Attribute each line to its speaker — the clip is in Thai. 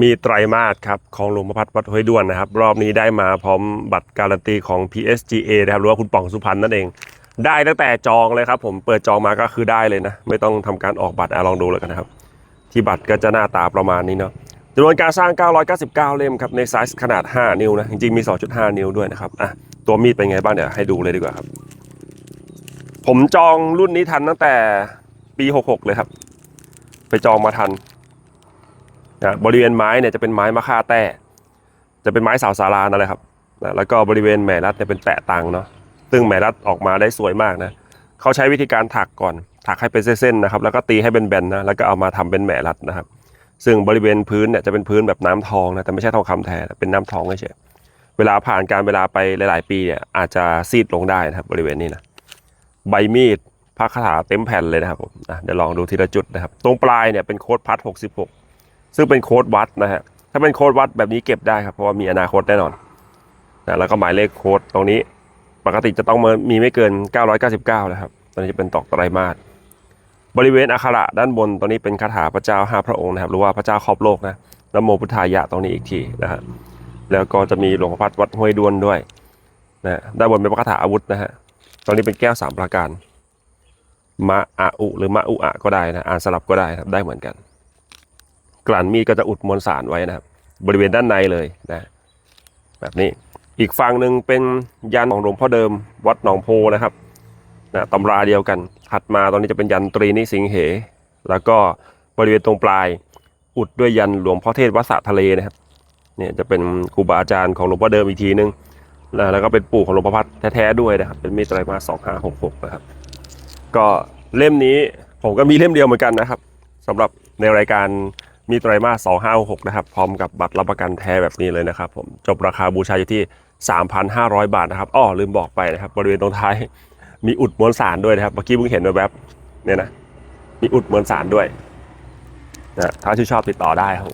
Speaker 1: มีไตรมาสครับของหลวงพ่อพัดวัดห้วยด้วนนะครับ รอบนี้ได้มาพร้อมบัตรการันตีของ PSGA นะครับหรือว่าคุณป่องสุพรรณนั่นเอง ได้ตั้งแต่จองเลยครับ ผมเปิดจองมาก็คือได้เลยนะ ไม่ต้องทำการออกบัตรอะลองดูแล้วกันนะครับ ที่บัตรก็จะหน้าตาประมาณนี้เนาะจำนวนการสร้าง 999 เล่มครับในไซส์ขนาด 5 นิ้วนะจริงๆมี 2.5 นิ้วด้วยนะครับอะตัวมีดเป็นไงบ้างเดี๋ยวให้ดูเลยดีกว่าครับ ผมจองรุ่นนี้ทันตั้งแต่ปี 66 เลยครับ ไปจองมาทัน นะบริเวณไม้เนี่ยจะเป็นไม้มะค่าแต้ จะเป็นไม้สาวสารานั่นแหละครับนะแล้วก็บริเวณแหม่รัดเนี่ยเป็นแปะตังเนาะซึ่งแหม่รัดออกมาได้สวยมากนะเขาใช้วิธีการถักก่อน ถักให้เป็นเส้นๆนะครับ แล้วก็ตีให้เป็นแบนนะแล้วก็เอามาทำเป็นแหม่รัดนะครับ ซึ่งบริเวณพื้นเนี่ยจะเป็นพื้นแบบน้ำทองนะแต่ไม่ใช่ทองคำแท้เป็นน้ำทองเฉยเวลาผ่านการเวลาไปหลาย ๆ ปีเนี่ยอาจจะซีดลงได้นะครับบริเวณนี้นะใบมีดพระคาถาเต็มแผ่นเลยนะครับผมอะเดี๋ยวลองดูทีละจุดนะครับ ตรงปลายเนี่ยเป็นโค้ดพัด66 ซึ่งเป็นโค้ดวัดนะฮะถ้าเป็นโค้ดวัดแบบนี้เก็บได้ครับเพราะว่ามีอนาคตแน่นอนนะแล้วก็หมายเลขโค้ดตรงนี้ปกติจะต้องมีไม่เกิน 999 นะครับ ตอนนี้จะเป็นตอกไตรมาสบริเวณอักขระด้านบนตรงนี้เป็นคาถาพระเจ้าห้าพระองค์นะครับ หรือว่าพระเจ้าครอบโลกนะนโมพุทธายะตรงนี้อีกทีนะฮะ แล้วก็จะมีหลวงพ่อพัดวัดห้วยดวนด้วยนะด้านบนเป็นพระคาถาอาวุธนะฮะ ตอนนี้เป็นแก้วสามประการ มะอาอุหรือมะอุอะก็ได้นะ อ่านสลับก็ได้ครับ ได้เหมือนกัน กลั่นมีดก็จะอุดมวลสารไว้นะครับ บริเวณด้านในเลยนะ แบบนี้อีกฝั่งหนึ่งเป็นยันของหลวงพ่อเดิมวัดหนองโพนะครับนะตำราเดียวกันถัดมาตอนนี้จะเป็นยันตรีนิสิงเห แล้วก็บริเวณตรงปลาย อุดด้วยยันหลวงพ่อเทศวัดสะทะเลนะครับเนี่ยจะเป็นครูบาอาจารย์ของหลวงพ่อเดิมอีกทีนึงนะแล้วก็เป็นปู่ของหลวงพ่อพัดแท้ๆด้วยนะครับ เป็นมีดไตรมาสองห้าหกหกนะครับ ก็เล่มนี้ผมก็มีเล่มเดียวเหมือนกันนะครับสำหรับในรายการ มีไตรมาส256นะครับ พร้อมกับบัตรรับประกันแท้แบบนี้เลยนะครับผม จบราคาบูชาอยู่ที่ 3,500 บาทนะครับ อ้อลืมบอกไปนะครับ บริเวณตรงท้าย มีอุดมวลสารด้วยนะครับ เมื่อกี้เพิ่งเห็นแวบๆเนี่ยนะ มีอุดมวลสารด้วยนะถ้าชื่นชอบติดต่อได้ครับ